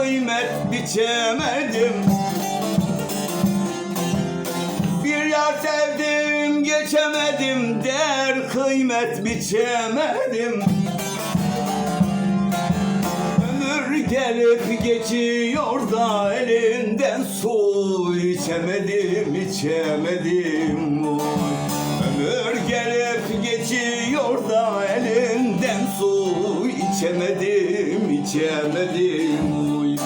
Kıymet biçemedim. Bir yar sevdim geçemedim Der kıymet biçemedim. Ömür gelip geçiyor da elinden su içemedim, içemedim. Ömür gelip geçiyor da elinden su içemedim, içemedim. Oy.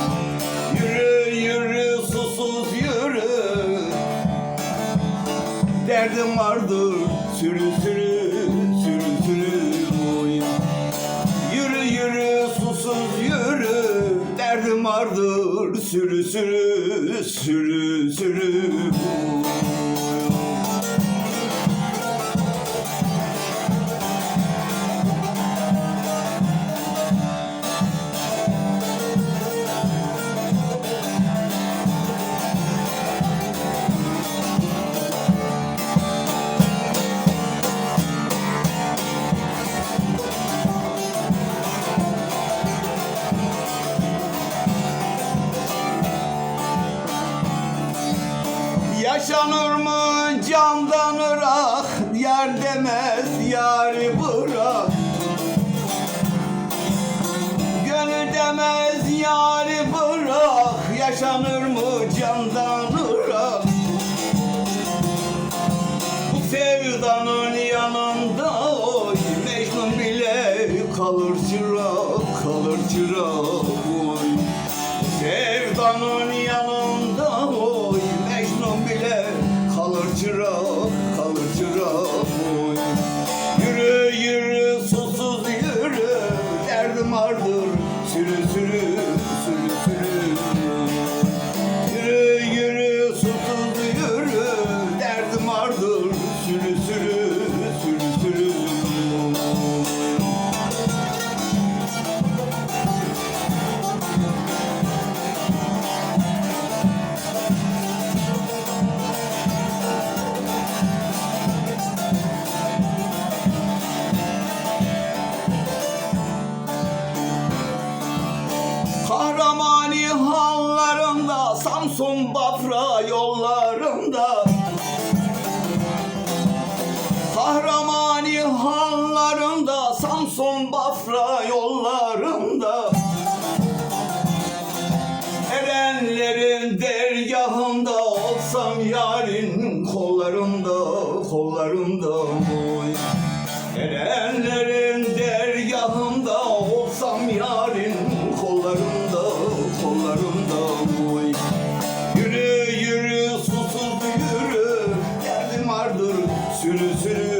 Yürü yürü susuz yürü Derdim vardır sürü sürü sürü sürü oy. Yürü yürü susuz yürü Derdim vardır sürü sürü sürü sürü Yaşanır mı candan ırak Yar demez yarı bırak. Gönül demez yarı bırak Yaşanır mı candan ırak Bu sevdanın yanında oy Mecnun bile kalır çırak Kalır çırak oy. Sevdanın Samsun Bafra yollarında. Kahramani hallarında Samsun Bafra yollarında. Erenlerin dergahında olsam yarın kollarında kollarında oy Erenlerin sürü